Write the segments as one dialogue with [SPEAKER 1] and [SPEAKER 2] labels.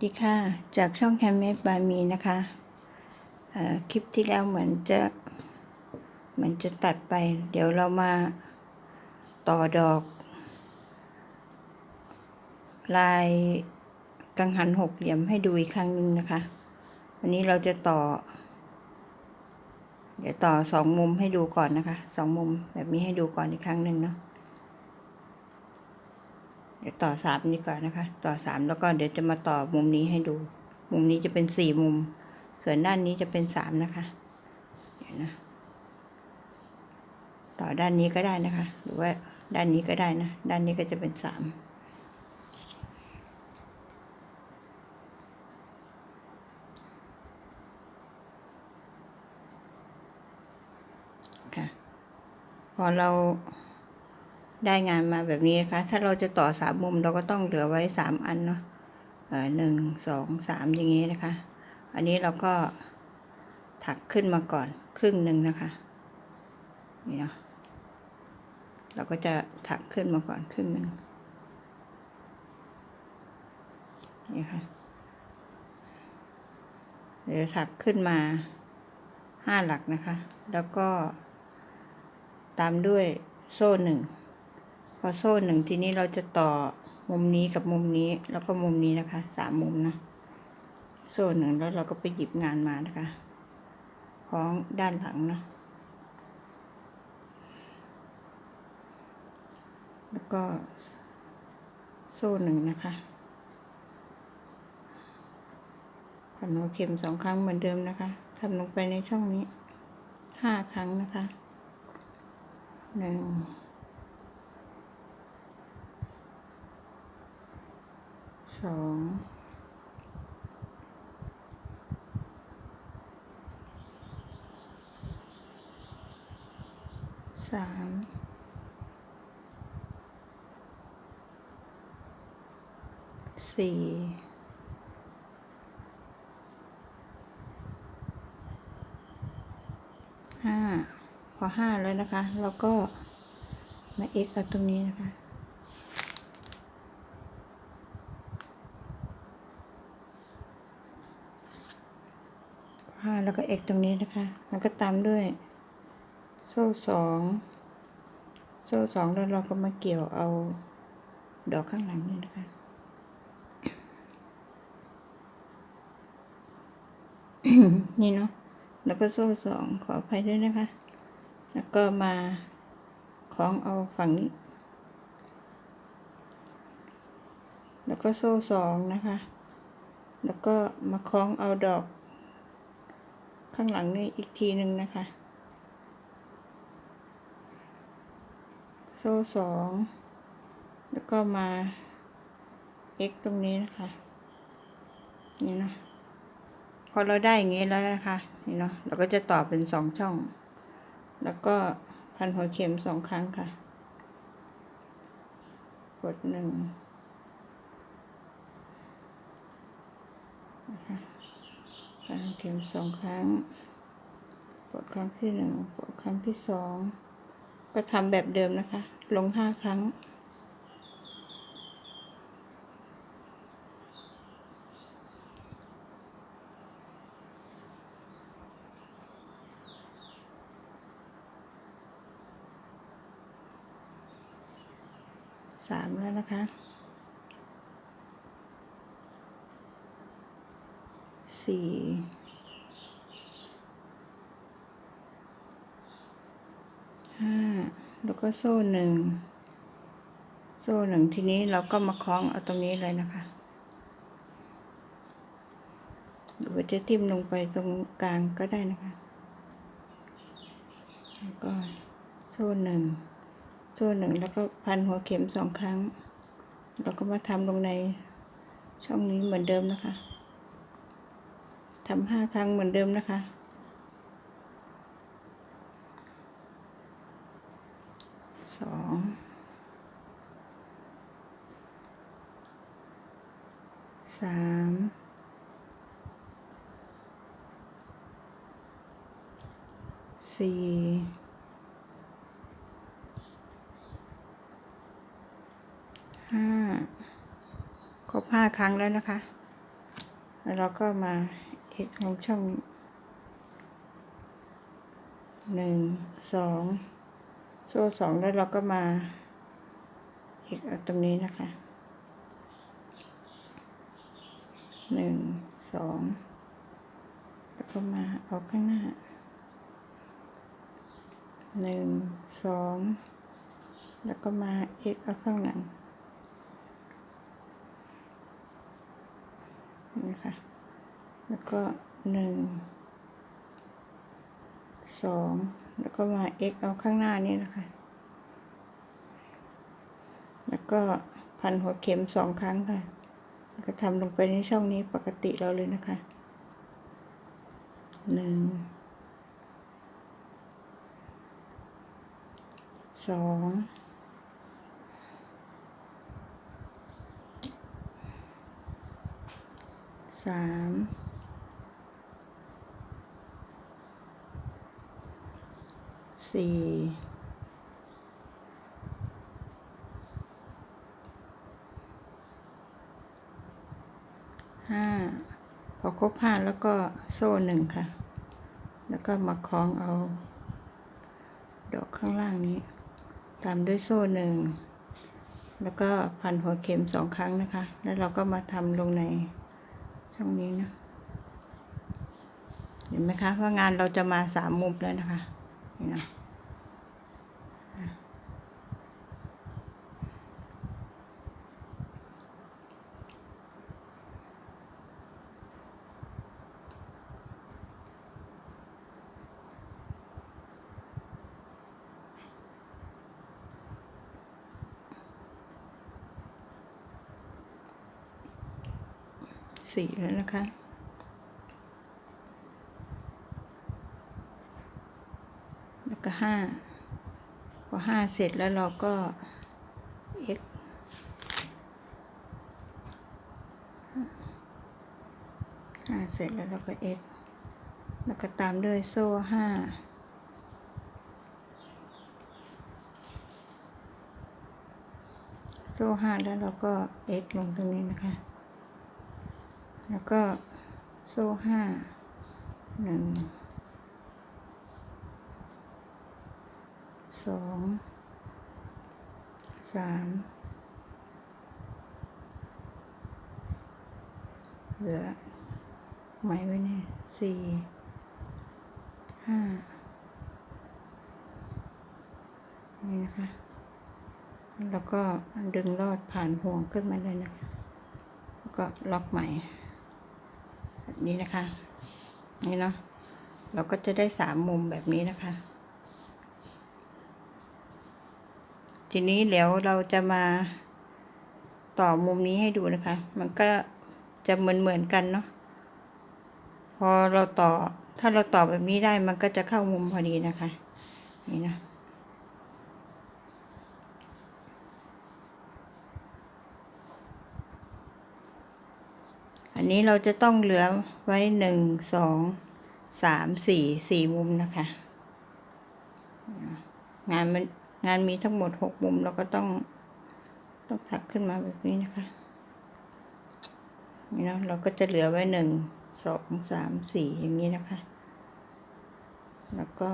[SPEAKER 1] ดีค่ะ จากช่องแคมเมกบามีนะคะคลิปที่แล้วเหมือนจะเหมือนจะตัดไป เดี๋ยวเรามาต่อดอก ลายกังหันหกเหลี่ยมให้ดูอีกครั้งหนึ่งนะคะ วันนี้เราจะต่อ เดี๋ยวต่อสองมุมให้ดูก่อนนะคะสองมุมแบบนี้ให้ดูก่อนอีกครั้งหนึ่งเนาะ เดี๋ยวต่อสามนี้ก่อนนะคะ ต่อสามแล้วก็เดี๋ยวจะมาต่อมุมนี้ให้ดู มุมนี้จะเป็นสี่มุม ส่วนด้านนี้จะเป็นสามนะคะ เดี๋ยวนะ ต่อด้านนี้ก็ได้นะคะ หรือว่าด้านนี้ก็ได้นะ ด้านนี้ก็จะเป็นสามค่ะ พอเรา ได้งานมาแบบนี้นะคะ ถ้าเราจะต่อสามมุมเราก็ต้องเหลือไว้สามอันเนาะหนึ่งสองสามอย่างนี้นะคะ อันนี้เราก็ถักขึ้นมาก่อนครึ่งหนึ่งนะคะ นี่เนาะ เราก็จะถักขึ้นมาก่อนครึ่งหนึ่งนี่ค่ะ เดี๋ยวถักขึ้นมาห้าหลักนะคะ แล้วก็ตามด้วยโซ่หนึ่ง อโซ่หนึ่งทีนี้เราจะต่อมุมนี้กับมุมนี้แล้วก็มุมนี้นะคะสามมุมนะโซ่หนึ่งแล้วเราก็ไปหยิบงานมานะคะคล้องด้านหลังเนาะแล้วก็โซ่หนึ่งนะคะพันหัวเข็มสองครั้งเหมือนเดิมนะคะทำลงไปในช่องนี้ห้าครั้งนะคะหนึ่ง สองสามสี่ห้าพอห้าแล้วนะคะเราก็มาเอ็กเอาตรงนี้นะคะ แล้วก็เอกตรงนี้นะคะแล้วก็ตามด้วย โซ่สอง โซ่สองแล้วเราก็มาเกี่ยวเอาดอกข้างหลังนี่นะคะ นี่เนาะ แล้วก็โซ่สองขออภัยด้วยนะคะ แล้วก็มาคล้องเอาฝั่งนี้ แล้วก็โซ่สองนะคะ แล้วก็มาคล้องเอาดอก ข้างหลังนี่อีกทีหนึ่งนะคะ โซ่สองแล้วก็มา x ตรงนี้นะคะ นี่เนาะพอเราได้อย่างนี้แล้วนะคะนี่เนาะเราก็จะต่อเป็นสองช่อง แล้วก็พันหัวเข็มสองครั้งค่ะ กดหนึ่งนะคะ พันเข็มสองครั้ง กดครั้งที่หนึ่งกดครั้งที่สอง ก็ทำแบบเดิมนะคะ ลงห้าครั้ง สามแล้วนะคะ สี่ห้าแล้วก็โซ่หนึ่งโซ่หนึ่งทีนี้เราก็มาคล้องเอาตรงนี้เลยนะคะหรือว่าจะทิ่มลงไปตรงกลางก็ได้นะคะแล้วก็โซ่หนึ่งโซ่หนึ่งแล้วก็พันหัวเข็มสองครั้งแล้วก็มาทำลงในช่องนี้เหมือนเดิมนะคะ ทำห้าครั้งเหมือนเดิมนะคะ สองสามสี่ห้าครบห้าครั้งแล้วนะคะ แล้วเราก็มา เอกลงช่องหนึ่งสองโซ่สองแล้วเราก็มาอีกเอาตรงนี้นะคะหนึ่งสองแล้วก็มาเอาข้างหน้าหนึ่งสองแล้วก็มาเอกเอาข้างหลังนี่ค่ะ แล้วก็หนึ่งสองแล้วก็มา x เอาข้างหน้านี่นะคะ แล้วก็พันหัวเข็มสองครั้งค่ะ แล้วก็ทำลงไปในช่องนี้ปกติเราเลยนะคะหนึ่งสองสาม สี่ห้าพอครบห้าแล้วก็โซ่หนึ่งค่ะ แล้วก็มาคล้องเอา ดอกข้างล่างนี้ ตามด้วยโซ่หนึ่ง แล้วก็พันหัวเข็มสองครั้งนะคะ แล้วเราก็มาทำลงในช่องนี้นะ เห็นไหมคะว่างานเราจะมาสามมุมแล้วนะคะ นี่นะ สี่แล้วนะคะ แล้วก็ห้า ห้าเสร็จแล้วเราก็ x ห้าเสร็จแล้วเราก็ x แล้วก็ตามด้วยโซ่ห้าโซ่ห้าแล้วเราก็ x ลงตรงนี้นะคะ แล้วก็โซ่ห้าหนึ่ง สองสามเหลือไหมไว้นี่สี่ห้านี่นะคะ แล้วก็ดึงลอดผ่านห่วงขึ้นมาเลยนะคะแล้วก็ล็อกใหม่แบบนี้นะคะ นี่เนาะเราก็จะได้สามมุมแบบนี้นะคะ ทีนี้เดี๋ยวเราจะมาต่อมุมนี้ให้ดูนะคะ มันก็จะเหมือนเหมือนกันเนาะ พอเราต่อ ถ้าเราต่อแบบนี้ได้ มันก็จะเข้ามุมพอดีนะคะ นี่นะอันนี้เราจะต้องเหลือไว้หนึ่งสองสามสี่สี่มุมนะคะ งานมัน งานมีทั้งหมดหกมุมเราก็ต้องต้องถักขึ้นมาแบบนี้นะคะนี่เนาะเราก็จะเหลือไว้หนึ่งสองสามสี่อย่างนี้นะคะ แล้วก็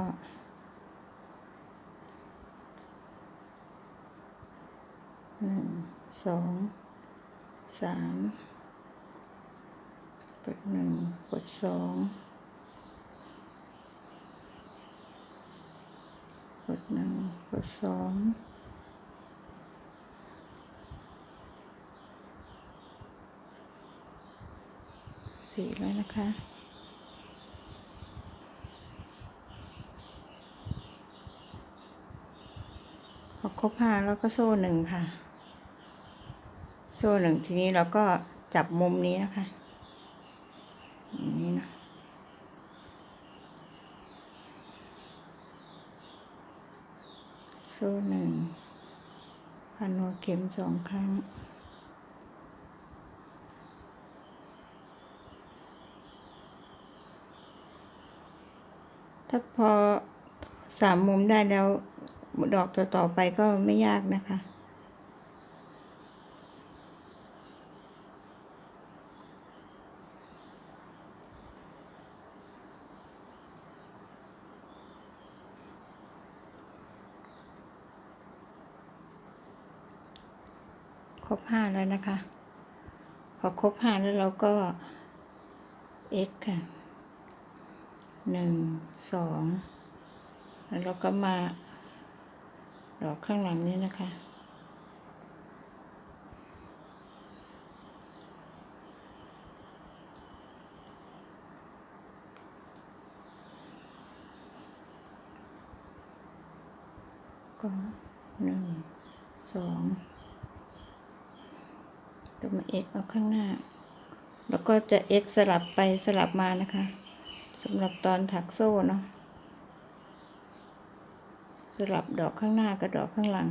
[SPEAKER 1] หนึ่งสองสามกดหนึ่งกดสอง ดหนึ่งกดสองสี่แล้วนะคะพอครบห้าแล้วก็โซ่หนึ่งค่ะ โซ่หนึ่งทีนี้เราก็จับมุมนี้นะคะ อย่างนี้นะ โซ่หนึ่งพันหัวเข็มสองครั้ง ถ้าพอสามมุมได้แล้ว ดอกต่อๆไปก็ไม่ยากนะคะ ห้าแล้วนะคะ พอครบห้าแล้วเราก็ x ค่ะหนึ่งสองแล้วเราก็มาดอกข้างหลังนี้นะคะ ก็หนึ่งสอง ตัวมา x เอาข้างหน้า แล้วก็จะ x สลับไปสลับมานะคะสำหรับตอนถักโซ่เนาะสลับดอกข้างหน้ากับดอกข้างหลัง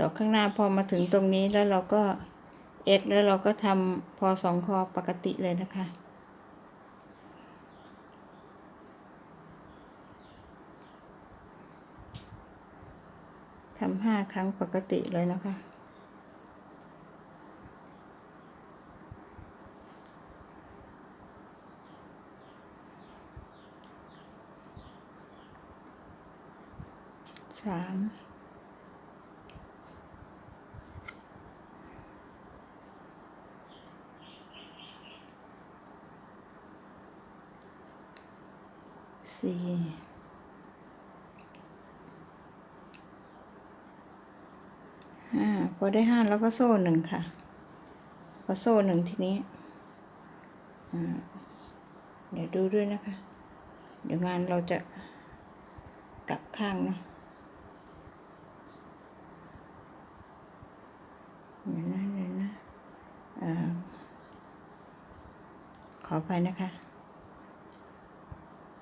[SPEAKER 1] ดอกข้างหน้าพอมาถึงตรงนี้แล้วเราก็ x แล้วเราก็ทำพอสองคอปกติเลยนะคะทำห้าครั้งปกติเลยนะคะ สามสี่ห้าพอได้ห้าแล้วก็โซ่หนึ่งค่ะ พอโซ่หนึ่งทีนี้เดี๋ยวดูด้วยนะคะ เดี๋ยวงานเราจะกลับข้างเนาะ เดี๋ยวนะเดี๋ยวนะเอ่อ ขอไปนะคะ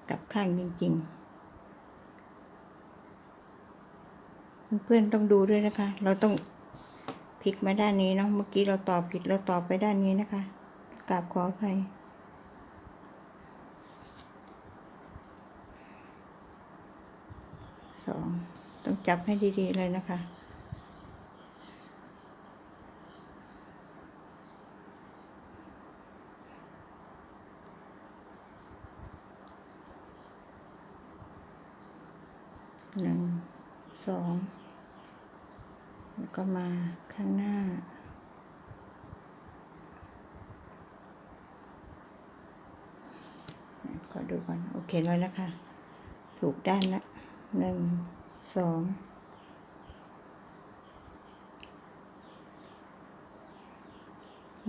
[SPEAKER 1] กลับข้างจริงๆ เพื่อนๆต้องดูด้วยนะคะ เราต้องพลิกมาด้านนี้เนาะ เมื่อกี้เราตอบผิดเราตอบไปด้านนี้นะคะกราบขออภัยสองต้องจับให้ดีๆเลยนะคะ หนึ่งสองแล้วก็มาข้างหน้าขอดูก่อนโอเคแล้วนะคะ ถูกด้านละหนึ่งสอง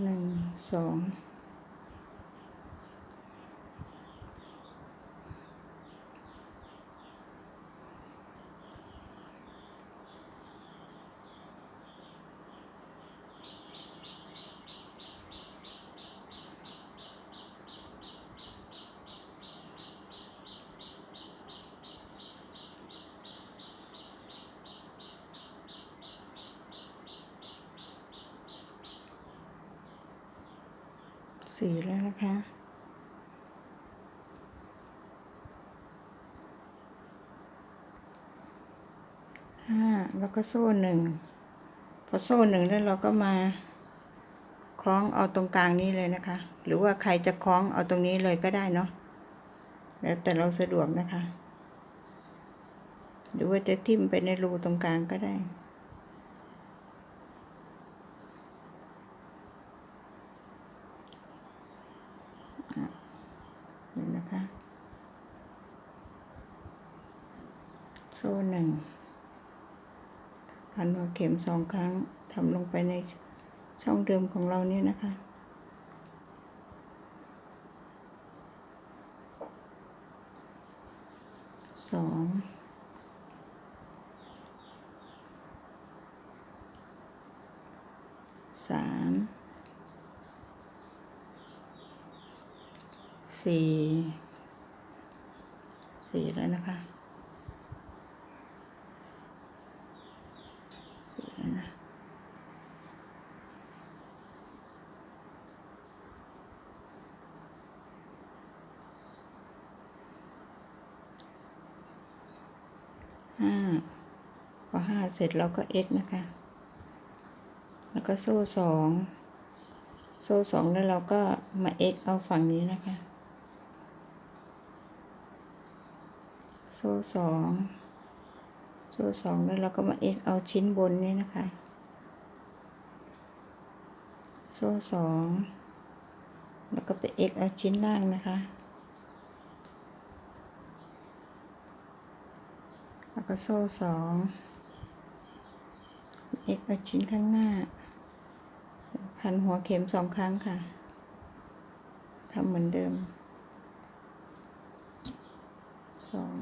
[SPEAKER 1] หนึ่งสอง สี่แล้วนะคะ ห้าแล้วก็โซ่หนึ่ง พอโซ่หนึ่งแล้วเราก็มาคล้องเอาตรงกลางนี้เลยนะคะ หรือว่าใครจะคล้องเอาตรงนี้เลยก็ได้เนาะ แล้วแต่เราสะดวกนะคะ หรือว่าจะทิ่มไปในรูตรงกลางก็ได้ นี่นะคะ โซ่หนึ่งพันหัวเข็มสองครั้งทำลงไปในช่องเดิมของเรานี่นะคะ สองสามสี่สี่แล้วนะคะ สี่แล้วนะ ห้า พอห้า เสร็จเราก็ x นะคะ แล้วก็โซ่สองโซ่สองแล้วเราก็มา x เอาฝั่งนี้นะคะ โซ่สองโซ่สองแล้วเราก็มา x เอาชิ้นบนนี้นะคะ โซ่สองแล้วก็ไป x เอาชิ้นล่างนะคะแล้วก็โซ่สอง x เอาชิ้นข้างหน้า พันหัวเข็มสองครั้งค่ะทำเหมือนเดิมสอง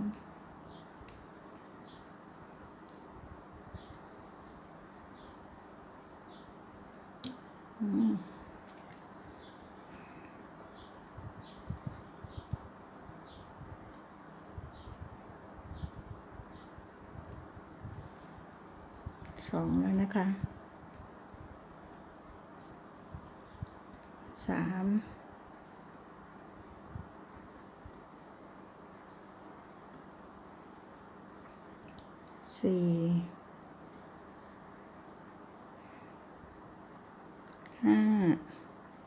[SPEAKER 1] สองแล้วนะคะสามสี่ห้า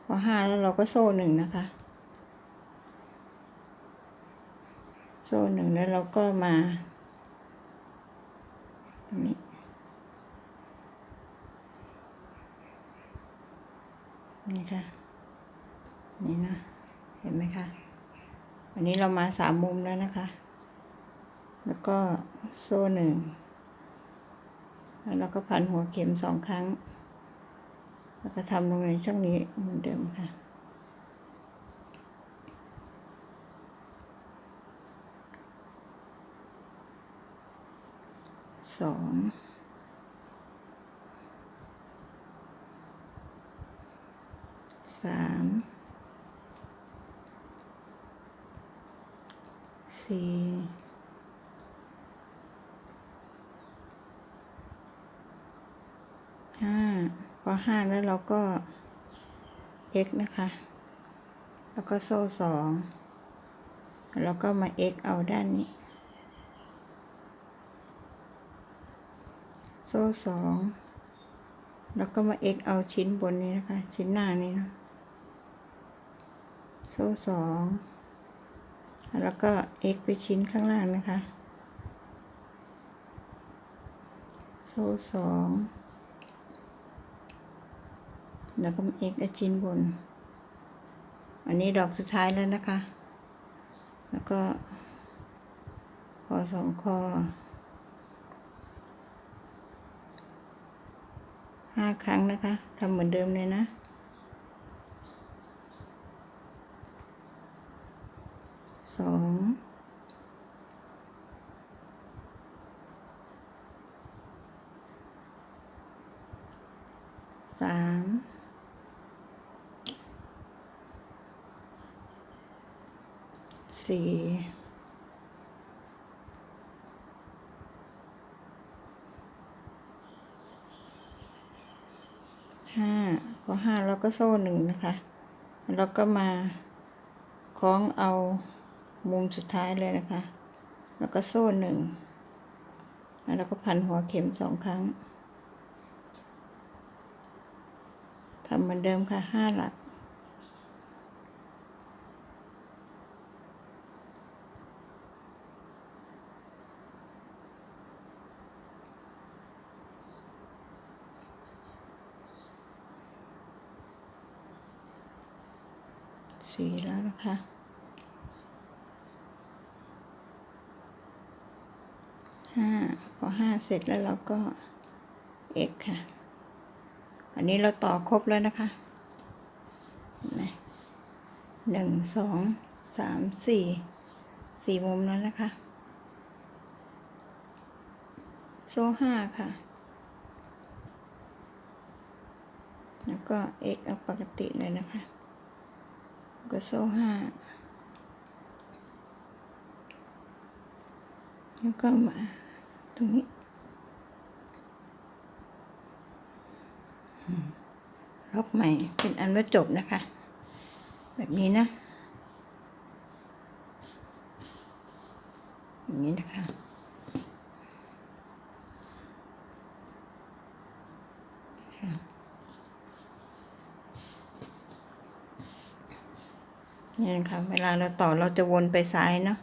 [SPEAKER 1] พอห้าแล้วเราก็โซ่หนึ่งนะคะ โซ่หนึ่งแล้วเราก็มา ตรงนี้ นี่ค่ะ นี่นะ เห็นไหมคะอันนี้เรามาสามมุมแล้วนะคะ แล้วก็โซ่หนึ่ง แล้วเราก็พันหัวเข็มสองครั้ง แล้วก็ทำลงในช่องนี้เหมือนเดิมค่ะสอง สามสี่ห้าพอห้าแล้วเราก็ x นะคะ แล้วก็โซ่สองแล้วก็มา x เอาด้านนี้ โซ่สองแล้วก็มา x เอาชิ้นบนนี้นะคะ ชิ้นหน้านี้นะ ซ่สองแล้วก็ x ไปชิ้นข้างล่างนะคะ โซ่สองแล้วก็ x เอาชิ้นบน อันนี้ดอกสุดท้ายแล้วนะคะ แล้วก็คอสองคอห้าครั้งนะคะทำเหมือนเดิมเลยนะ สองสามสี่ห้าพอห้าเราก็โซ่หนึ่งนะคะ แล้วก็มาคล้องเอา มุมสุดท้ายเลยนะคะ แล้วก็โซ่หนึ่ง แล้วก็พันหัวเข็มสองครั้งทำเหมือนเดิมค่ะห้าหลัก สี่แล้วนะคะ ห้าพอห้าเสร็จแล้วเราก็ x ค่ะ อันนี้เราต่อครบแล้วนะคะเห็นไหมหนึ่งสองสามสี่สี่มุมแล้วนะคะ โซ่ห้าค่ะ แล้วก็ x เอาปกติเลยนะคะ ก็โซ่ห้า แล้วก็มาตรงนี้ล็อกใหม่เป็นอันว่าจบนะคะ แบบนี้นะอย่างนี้นะคะนี่นะคะเวลาเราต่อเราจะวนไปซ้ายเนาะ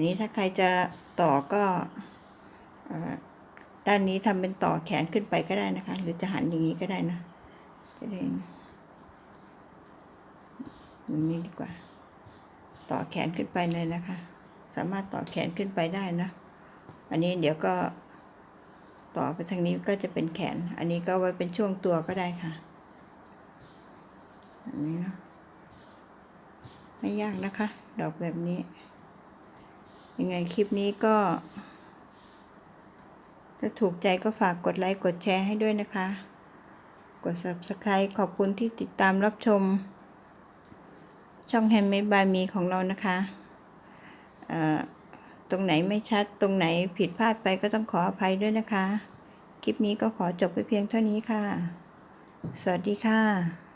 [SPEAKER 1] นนี้ถ้าใครจะต่อก็ด้านนี้ทำเป็นต่อแขนขึ้นไปก็ได้นะคะ หรือจะหันอย่างนี้ก็ได้นะจะได้อย่างนี้ดีกว่า ต่อแขนขึ้นไปเลยนะคะ สามารถต่อแขนขึ้นไปได้นะ อันนี้เดี๋ยวก็ต่อไปทางนี้ก็จะเป็นแขน อันนี้ก็ไว้เป็นช่วงตัวก็ได้ค่ะอันนี้เนาะไม่ยากนะคะ ดอกแบบนี้ ยังไงคลิปนี้ก็ ถ้าถูกใจก็ฝากกดไลค์กดแชร์ให้ด้วยนะคะ กด subscribe ขอบคุณที่ติดตามรับชม ช่อง Handmade by Me ของเรานะคะตรงไหนไม่ชัดตรงไหนผิดพลาดไปก็ต้องขออภัยด้วยนะคะ คลิปนี้ก็ขอจบไปเพียงเท่านี้ค่ะ สวัสดีค่ะ